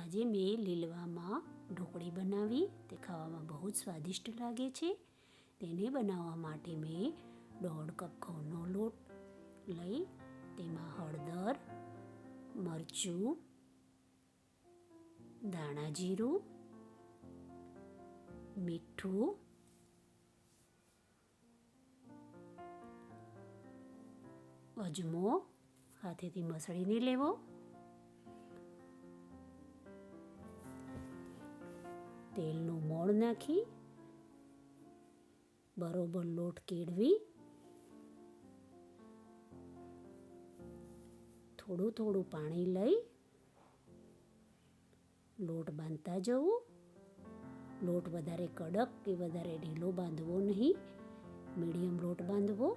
આજે મેં લીલવામાં ઢોકળી બનાવી. તે ખાવામાં બહુ જ સ્વાદિષ્ટ લાગે છે. તેને બનાવવા માટે મેં દોઢ કપ ઘઉંનો લોટ લઈ તેમાં હળદર, મરચું ધાણા જીરું, મીઠું, અજમો, હાથેથી મસળીને લેવો. તેલનું મોણ નાખી, બરોબર લોટ કેળવી, થોડું થોડું પાણી લઈ, લોટ બાંધતા જવું. લોટ વધારે કડક કે વધારે ઢીલો બાંધવો નહીં. મીડિયમ લોટ બાંધવો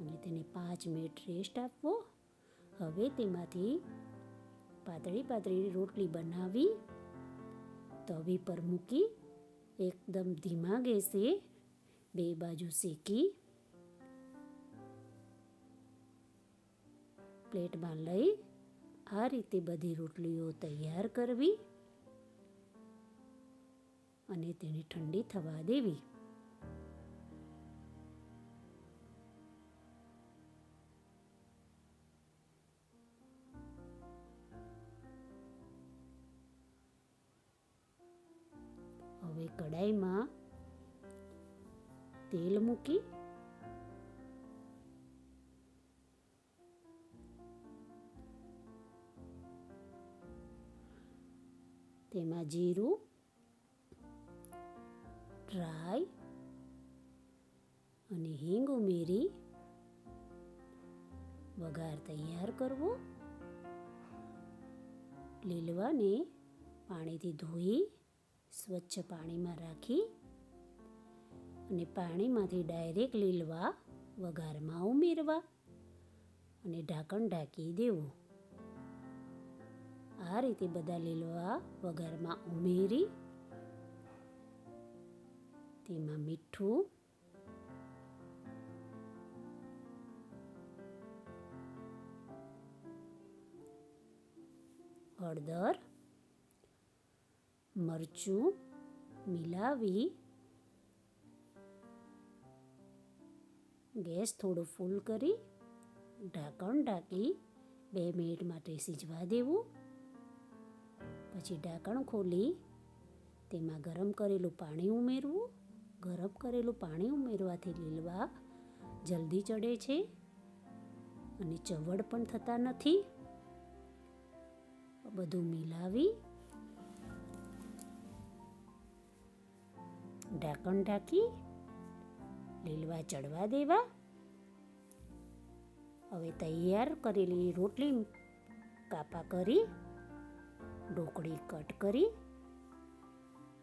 અને તેને પાંચ મિનિટ રેસ્ટ આપવો. હવે તેમાંથી પાતળી પાતળી રોટલી બનાવી તવી પર મૂકી એકદમ ધીમા ગેસે બે બાજુ શેકી. પ્લેટમાં લઈ આ રીતે બધી રોટલીઓ તૈયાર કરવી અને તેને ઠંડી થવા દેવી. કડાઈમાં તેલ મૂકી તેમાં જીરું ડ્રાય અને હિંગ ઉમેરી વઘાર તૈયાર કરવો. લીલવાને પાણીથી ધોઈ સ્વચ્છ પાણીમાં રાખી અને પાણીમાંથી ડાયરેક્ટ લીલવા, વઘારમાં ઉમેરવા અને ઢાંકણ ઢાંકી દેવું. આ રીતે બધા લીલવા, વઘારમાં ઉમેરી તેમાં મીઠું હળદર મરચું મિલાવી. ગેસ થોડો ફૂલ કરી, ઢાંકણ ઢાંકી બે મિનિટ માટે સિજવા દેવું. પછી ઢાંકણ ખોલી, તેમાં ગરમ કરેલું પાણી ઉમેરવું. ગરમ કરેલું પાણી ઉમેરવાથી લીલવા જલ્દી ચડે છે અને ચવડ પણ થતા નથી. બધું મિલાવી ઢાંકણ ઢાંકી, લીલવા ચડવા દેવા. હવે તૈયાર કરેલી રોટલી કાપા કરી, ઢોકળી કટ કરી,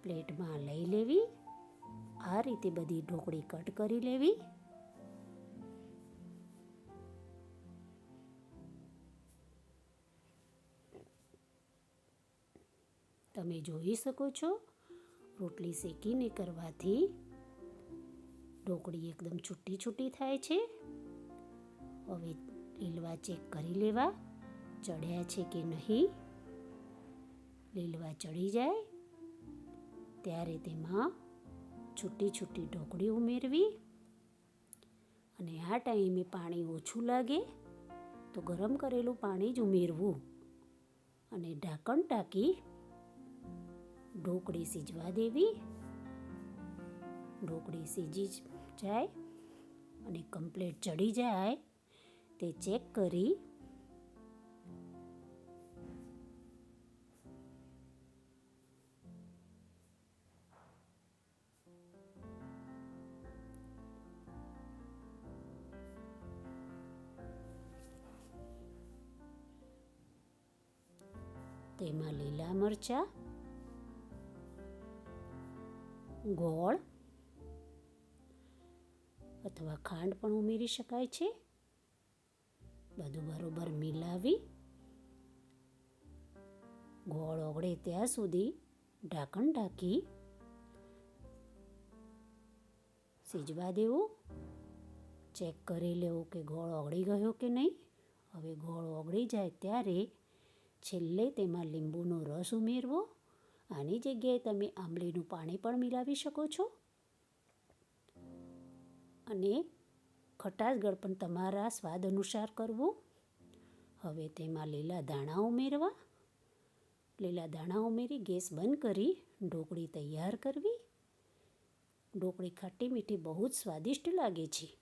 પ્લેટમાં લઈ લેવી. આ રીતે બધી ઢોકળી કટ કરી લેવી. તમે જોઈ શકો છો રોટલી શેકીને કરવાથી ઢોકળી એકદમ છૂટી છૂટી થાય છે. હવે લીલવા ચેક કરી લેવા. ચડ્યા છે કે નહીં? લીલવા ચડી જાય. ત્યારે તેમાં છૂટી છૂટી ઢોકળી ઉમેરવી. અને આ ટાઈમે પાણી ઓછું લાગે તો ગરમ કરેલું પાણી જ ઉમેરવું. અને ઢાંકણ ટાંકી ઢોકળી સીજવા દેવી. ઢોકળી સીજી જાય અને કમ્પ્લેટ ચડી જાય તે ચેક કરી. તેમાં લીલા મરચાં ગોળ અથવા ખાંડ પણ ઉમેરી શકાય છે. બધું બરોબર મિલાવી ગોળ ઓગળે ત્યાં સુધી ઢાંકણ ઢાંકી સીજવા દેવું. ચેક કરી લેવું કે ગોળ ઓગળી ગયો કે નહીં. હવે ગોળ ઓગળી જાય ત્યારે છેલ્લે તેમાં લીંબુનો રસ ઉમેરવો. આની જગ્યાએ તમે આંબલીનું પાણી પણ મિલાવી શકો છો. અને ખટાશ ગળપણ તમારા સ્વાદ અનુસાર કરવું. હવે તેમાં લીલા દાણા ઉમેરવા. લીલા દાણા ઉમેરી ગેસ બંધ કરી ઢોકળી તૈયાર કરવી. ઢોકળી ખાટી મીઠી બહુ જ સ્વાદિષ્ટ લાગે છે.